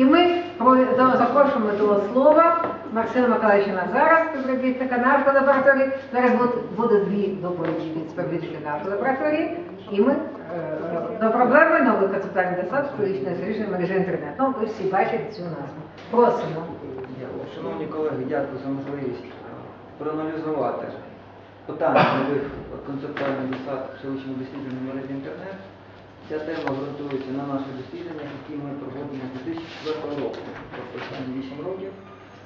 І ми запрошуємо до слова Максима Миколаївича Назара, співробітника нашої лабораторії. Зараз буде, дві доповіді від співробітників нашої лабораторії. І ми е, до проблеми новий концептуальний десант столичної сторічної мережі інтернет. Ну, ви всі бачите цю назву. Просимо. Шановні колеги, дякую за можливість е, проаналізувати питання нових концептуальних засад психологічного дослідження мережі інтернет. Ця тема ґрунтується на наших дослідженнях, які ми проводимо з 2004 року, тобто останні 8 років.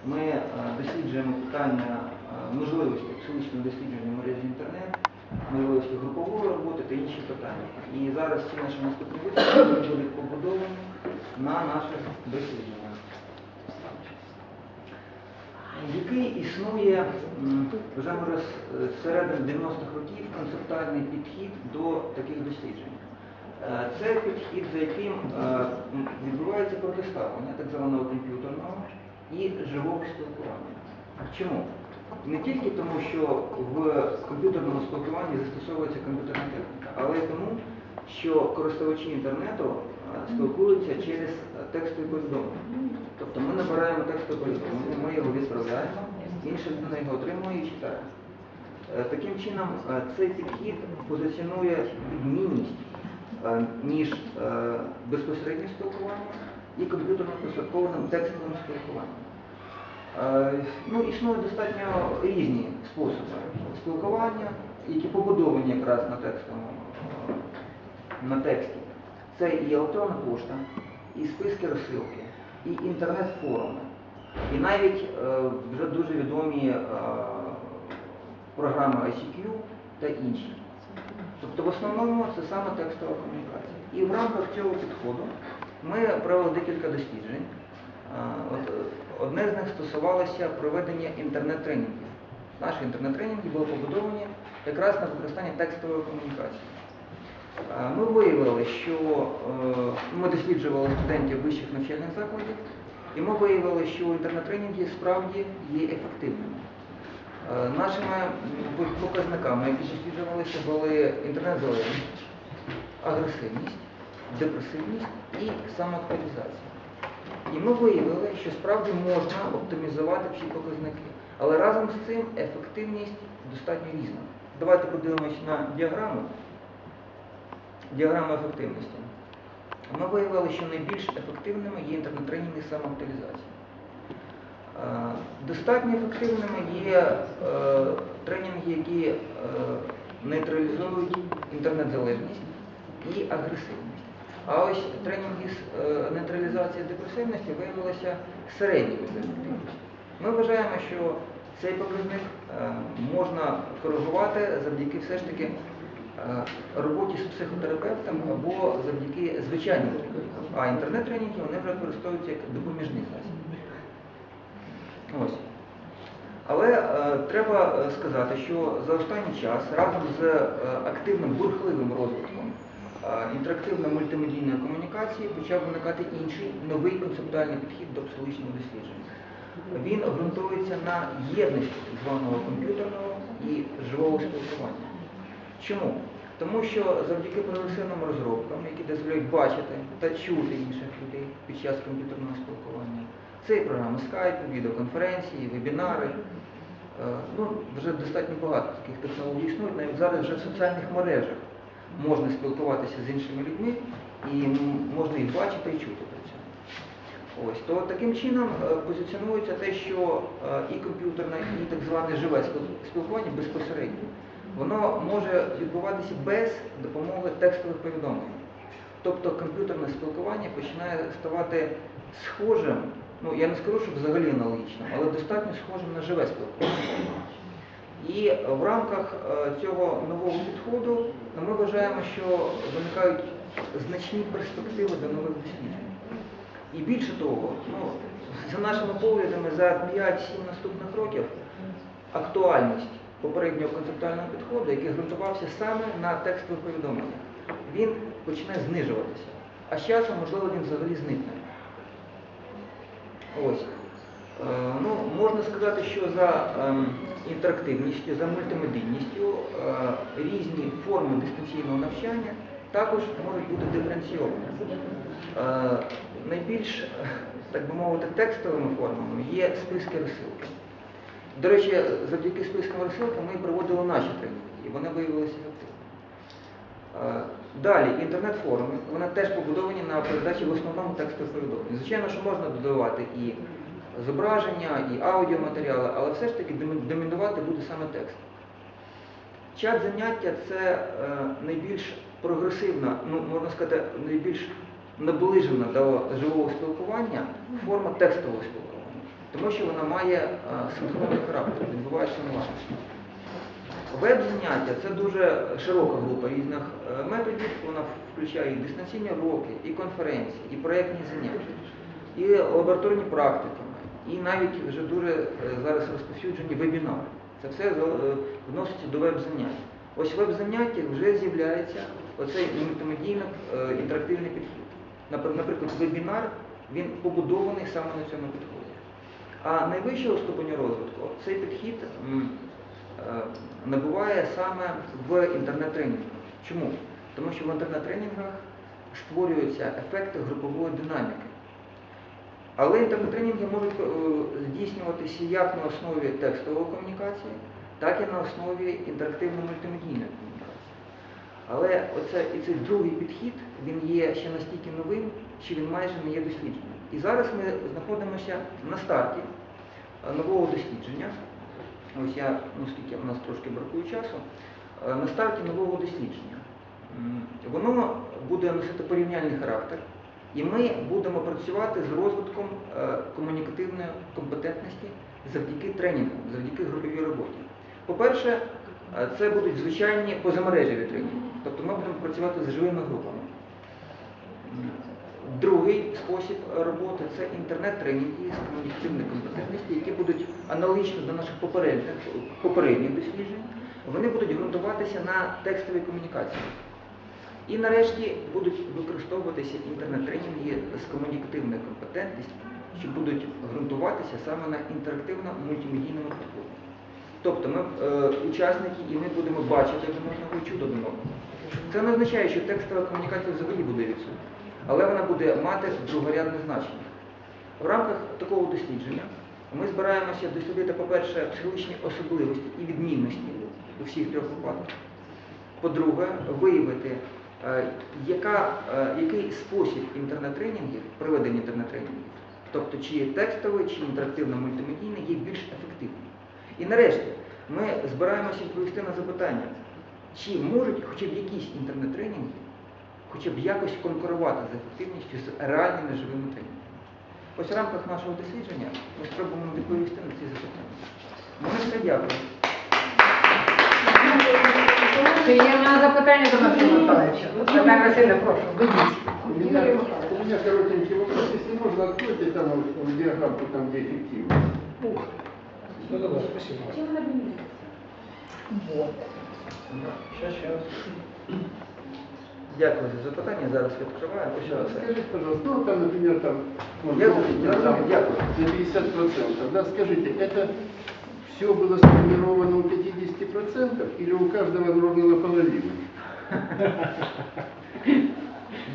Ми е, досліджуємо питання е, можливості психологічного дослідження мережі інтернет, можливості групової роботи та інші питання. І зараз ці наші наступні висновки будуть побудовані на наших дослідженнях який існує вже з середини 90-х років концептуальний підхід до таких досліджень. Е, Це підхід, за яким е, відбувається протиставлення так званого комп'ютерного і живого спілкування. Чому? Не тільки тому, що в комп'ютерному спілкуванні застосовується комп'ютерна техніка, але й тому, що користувачі інтернету е, спілкуються через текстові повідомлення. Тобто ми набираємо текстове повідомлення, ми його відправляємо, інша людина його отримує і читає. Таким чином, цей підхід позиціонує відмінність між е, безпосереднім спілкуванням і комп'ютерно посадкованим текстовим спілкуванням. Е, Ну, існують достатньо різні способи спілкування, які побудовані якраз на текстовому е, на тексті. Це і електронна пошта, і списки розсилки, і інтернет-форуми, і навіть е, вже дуже відомі е, програми ICQ та інші. Тобто в основному це саме текстова комунікація. І в рамках цього підходу ми провели декілька досліджень. Е, Одне з них стосувалося проведення інтернет-тренінгів. Наші інтернет-тренінги були побудовані якраз на використанні текстової комунікації. Ми виявили, що е, ми досліджували студентів вищих навчальних закладів, і ми виявили, що інтернет-тренінги справді є ефективними. Е, Нашими показниками, які досліджувалися, були інтернет-залежність, агресивність, депресивність і самоактуалізація. І ми виявили, що справді можна оптимізувати всі показники. Але разом з цим ефективність достатньо різна. Давайте подивимось на діаграму. Діаграма ефективності. Ми виявили, що найбільш ефективними є інтернет-тренінги самоактуалізації. Е, Достатньо ефективними є е, тренінги, які е, нейтралізують інтернет-залежність і агресивність. А ось тренінги з нейтралізації депресивності виявилися середньою ефективністю. Ми вважаємо, що цей показник можна коригувати завдяки все ж таки роботі з психотерапевтом або завдяки звичайним тренінгам. А інтернет-тренінги вони вже використовуються як допоміжний засіб. Ось. Але е, треба е, сказати, що за останній час разом з е, активним бурхливим розвитком е, інтерактивно-мультимедійної комунікації почав виникати інший новий концептуальний підхід до психологічного дослідження. Він ґрунтується на єдності так званого комп'ютерного і живого спілкування. Чому? Тому що завдяки прогресивним розробкам, які дозволяють бачити та чути інших людей під час комп'ютерного спілкування, це і програми Skype, відеоконференції, вебінари. Е, Ну, вже достатньо багато таких технологій існують. Навіть зараз вже в соціальних мережах можна спілкуватися з іншими людьми і можна їх бачити і чути при цьому. Ось, то таким чином е, позиціонується те, що е, і комп'ютерне, і так зване живе спілкування безпосередньо, воно може відбуватися без допомоги текстових повідомлень. Тобто комп'ютерне спілкування починає ставати схожим, ну я не скажу, що взагалі аналогічним, але достатньо схожим на живе спілкування. І в рамках е, цього нового підходу ну, ми вважаємо, що виникають значні перспективи до нових досліджень. І більше того, ну, за нашими поглядами, за 5-7 наступних років актуальність попереднього концептуального підходу, який ґрунтувався саме на текстових повідомленнях, він почне знижуватися. А з часом, можливо, він взагалі зникне. Ось. Е, ну, можна сказати, що за ем, інтерактивністю, за мультимедійністю е, різні форми дистанційного навчання також можуть бути диференційовані. Е, найбільш, так би мовити, текстовими формами є списки розсилки. До речі, завдяки спискам розсилки ми проводили наші тренінги, і вони виявилися ефективними. Е, Далі, інтернет-форуми, вони теж побудовані на передачі в основному текстових повідомлень. Звичайно, що можна додавати і зображення, і аудіоматеріали, але все ж таки домінувати буде саме текст. Чат заняття це е, найбільш прогресивна, ну можна сказати, найбільш наближена до живого спілкування форма текстового спілкування, тому що вона має е, синхронний характер, відбувається онлайн. Веб-заняття це дуже широка група різних е, методів. Вона включає і дистанційні уроки, і конференції, і проєктні заняття, і лабораторні практикуми, і навіть вже дуже е, зараз розповсюджені вебінари. Це все е, вноситься до веб-занять. Ось в веб-занятті вже з'являється оцей мультимедійно е, інтерактивний підхід. Наприклад, вебінар він побудований саме на цьому підході. А найвищого ступеню розвитку цей підхід набуває саме в інтернет-тренінгах. Чому? Тому що в інтернет-тренінгах створюються ефекти групової динаміки. Але інтернет-тренінги можуть е, здійснюватися як на основі текстової комунікації, так і на основі інтерактивно-мультимедійної комунікації. Але оце, і цей другий підхід, він є ще настільки новим, що він майже не є дослідженим. І зараз ми знаходимося на старті е, нового дослідження. Ось я, ну скільки в нас трошки бракує часу, е, на старті нового дослідження. Воно буде носити порівняльний характер, і ми будемо працювати з розвитком е, комунікативної компетентності завдяки тренінгам, завдяки груповій роботі. По-перше, е, це будуть звичайні позамережеві тренінги, тобто ми будемо працювати з живими групами. Другий спосіб роботи це інтернет-тренінги з комунікативної компетентності, які будуть аналогічно до наших попередніх, попередніх досліджень. Вони будуть ґрунтуватися на текстовій комунікації. І нарешті будуть використовуватися інтернет-тренінги з комунікативною компетентністю, що будуть ґрунтуватися саме на інтерактивно-мультимедійному підході. Тобто ми, е, учасники, і ми будемо бачити один одного і чути один одного. Це не означає, що текстова комунікація взагалі буде відсутня, але вона буде мати другорядне значення. В рамках такого дослідження ми збираємося дослідити, по-перше, психологічні особливості і відмінності у всіх трьох випадках. По-друге, виявити, е, яка, е, який спосіб інтернет-тренінгів, проведення інтернет-тренінгів, тобто чи текстовий, чи інтерактивно-мультимедійний, є більш ефективним. І нарешті ми збираємося відповісти на запитання, чи можуть хоча б якісь інтернет-тренінги, хоча б якось конкурувати з ефективністю з реальними живими тренінгами. Ось в рамках нашого дослідження ми спробуємо відповісти на ці запитання. Ми все дякую. Чи є в нас запитання до Максима Миколаївича? Наталя Васильівна, прошу, ведіть. У меня, у меня коротенький вопрос. Если можно, откройте там вот диаграмму, там где эффективность. Да-да-да, спасибо. Сейчас, сейчас. Дякую за запитання. Зараз відкриваю. Ось це. Скажите, пожалуйста, ну там, например, там, вот, Я- ну, я- там, дякую. на 50%, да, скажите, это все было сформировано у 50% или у каждого ровно наполовину?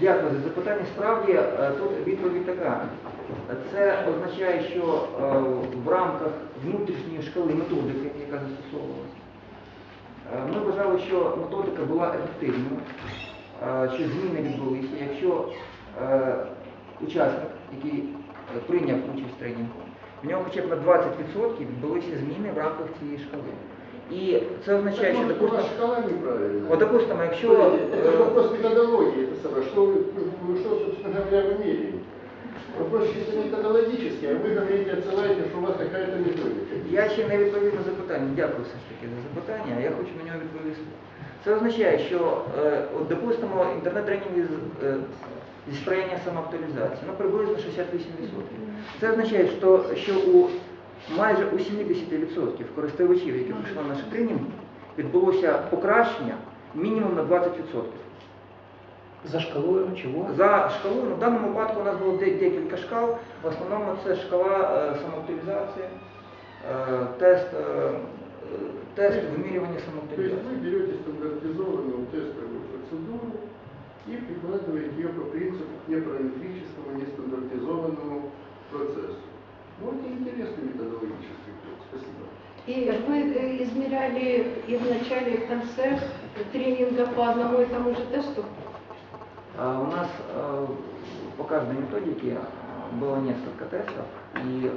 Дякую за запитання. Справді е, тут відповідь така. Це означає, що е, в рамках внутрішньої шкали методики, яка застосовувалася, е, ми вважали, що методика була ефективною, е, що зміни відбулися, якщо е, учасник, який е, прийняв участь в тренінгу, в нього хоча б на 20% відбулися зміни в рамках цієї шкали. І це означає, що, Может, у вас допустимо, шкала неправильная? от, допустимо, якщо Смотрите, е, Это же вопрос методологии, это самое, что вы, вы что, собственно говоря, вы меряете? Вопрос чисто методологический, а вы говорите, отсылаете, что у вас какая-то методика. Я ще не відповів на запитання. Дякую все ж таки за запитання, а я хочу на нього відповісти. Це означає, що, е, от, допустимо, інтернет-тренінги з, е, зі сприяння самоактуалізації, ну приблизно 68%. Це означає, що, що у майже у 70% користувачів, які прийшли на наші тренінги, відбулося покращення мінімум на 20%. За шкалою чого? За шкалою, ну, в даному випадку у нас було декілька шкал. В основному це шкала е, самоактуалізації, е, тест, е, е, тест вимірювання То есть самоактуалізації. вы берете стандартизованную тестовую процедуру и прикладывает ее по принципу к непараметрическому, нестандартизованному процессу. Вот интересный методологический ход. Спасибо. И вы э, измеряли и в начале, и в конце тренинга по одному и тому же тесту? А У нас э, по каждой методике было несколько тестов, и э,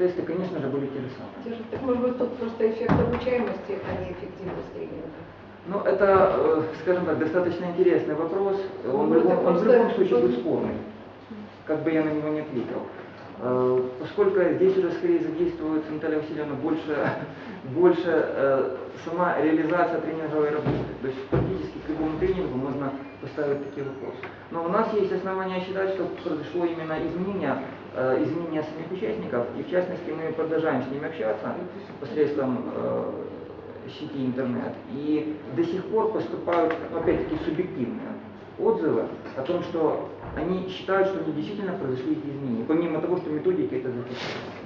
тесты, конечно же, были те же самые. Так может быть тут просто эффект обучаемости, а не эффективность тренинга? Ну, это, э, скажем так, достаточно интересный вопрос. Он, в Ну, любом, он в любом случае будет спорный, как бы я на него не ответил. Э, Поскольку здесь уже скорее задействуется Наталья Васильевна больше, больше э, сама реализация тренинговой работы. То есть практически к любому тренингу можно поставить такие вопросы. Но у нас есть основания считать, что произошло именно изменение, э, изменение самих участников, и в частности мы продолжаем с ними общаться посредством э, сети интернет. И до сих пор поступают, ну, опять-таки, субъективные отзывы о том, что они считают, что они действительно произошли эти изменения, помимо того, что методики это зафиксировали.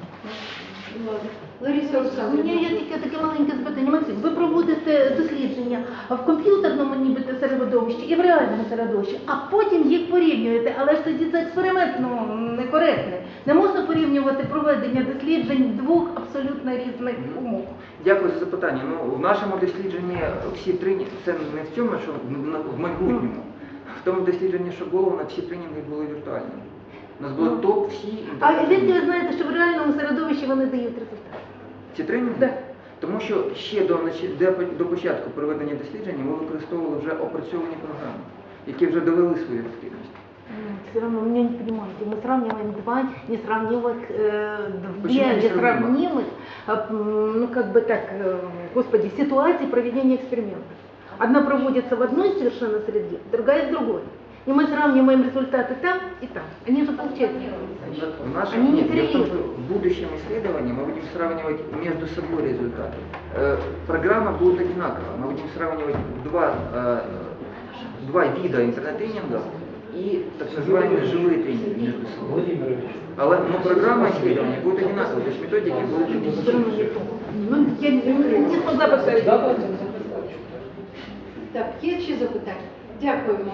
Ну. Лариса У мене є тільки таке маленьке запитання. Максим, ви проводите дослідження в комп'ютерному нібито середовищі і в реальному середовищі, а потім їх порівнюєте. Але ж тоді це експеримент ну, некоректний. Не можна порівнювати проведення досліджень двох абсолютно різних умов. Дякую за запитання. Ну, в нашому дослідженні всі тренінги, це не в цьому, що в- майбутньому. В тому дослідженні, що було, на всі тренінги були віртуальні. У нас було топ всі А звідки інтернет-тренінги. ви знаєте, що в реальному середовищі вони дають результат? Ці тренінги? Да. Тому що ще до, нач- де- до початку проведення дослідження ми використовували вже опрацьовані програми, які вже довели свою ефективність. Все равно меня не понимаете. Мы сравниваем два несравнимых, э, Почему две несравнимых? несравнимых, а, м, ну как бы так, э, господи, ситуации проведения эксперимента. Одна проводится в одной совершенно среде, другая в другой. И мы сравниваем результаты там и там. Они же получаются. В нашем, Они не нет, том, в будущем исследовании мы будем сравнивать между собой результаты. Э, программа будет одинакова. Мы будем сравнивать два, э, два вида интернет-тренингов и так называемые живые тренинги между собой. Але, но программа исследования будет одинакова, то есть методики будут то. Ну, я не. Так, є ще запитання? Дякуємо.